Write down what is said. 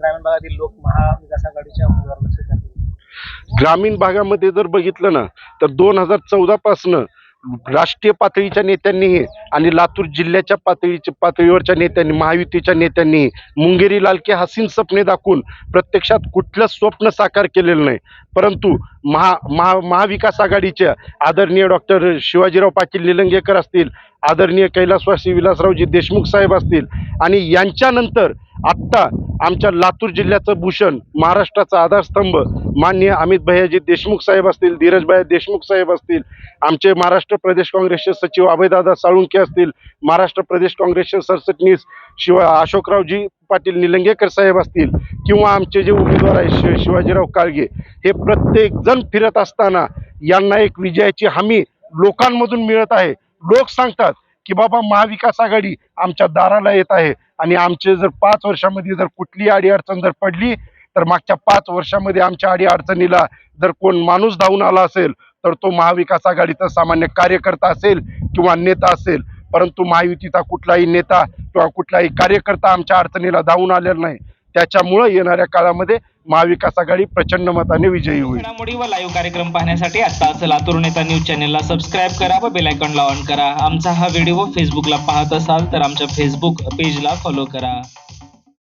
ग्रामीण भागातील लोक महाविकास आघाडीच्या उमेदवाराला स्वीकारतील ग्रामीण भागामध्ये जर बघितलं ना तर दोन हजार चौदा पासनं राष्ट्रीय पातळीच्या नेत्यांनी आणि लातूर जिल्ह्याच्या पातळीच्या पातळीवरच्या नेत्यांनी महायुतीच्या नेत्यांनी मुंगेरी लालके हसीन स्वप्ने दाखवून प्रत्यक्षात कुठलं स्वप्न साकार केलेलं नाही. परंतु महा महा महाविकास आघाडीच्या आदरणीय डॉक्टर शिवाजीराव पाटील निलंगेकर असतील आदरणीय कैलासवासी विलासरावजी देशमुख साहेब असतील आणि यांच्यानंतर आत्ता आमच्या लातूर जिल्ह्याचं भूषण महाराष्ट्राचा आधारस्तंभ माननीय अमित भैयाजी देशमुख साहेब असतील धीरजभाई देशमुख साहेब असतील आमचे महाराष्ट्र प्रदेश काँग्रेसचे सचिव अभयदादा साळुंके असतील महाराष्ट्र प्रदेश काँग्रेसचे सरचिटणीस शिवा अशोकरावजी पाटील निलंगेकर साहेब असतील किंवा आमचे जे उमेदवार आहेत शि शिवाजीराव काळगे हे प्रत्येक जण फिरत असताना यांना एक विजयाची हमी लोकांमधून मिळत आहे. लोक सांगतात की बाबा महाविकास आघाडी आमच्या दाराला येत आहे. आणि आमचे जर पाच वर्षामध्ये जर कुठली आडी अडचण जर पडली तर मागच्या पाच वर्षामध्ये आमच्या आडी अडचणीला जर कोण माणूस धावून आला असेल तर तो महाविकास आघाडीचा सामान्य कार्यकर्ता असेल किंवा नेता असेल. परंतु महायुतीचा कुठलाही नेता किंवा कुठलाही कार्यकर्ता आमच्या अडचणीला धावून आलेला नाही. त्याच्यामुळं येणाऱ्या काळामध्ये महाविकास आघाडी प्रचंड मताने विजयी होईल. घडामोडी व लाईव्ह कार्यक्रम पाहण्यासाठी आत्ताच लातूर नेता न्यूज चॅनेलला सबस्क्राईब करा व बेल आयकॉनला ऑन करा. आमचा हा व्हिडिओ फेसबुकला पाहत असाल तर आमच्या फेसबुक पेजला फॉलो करा.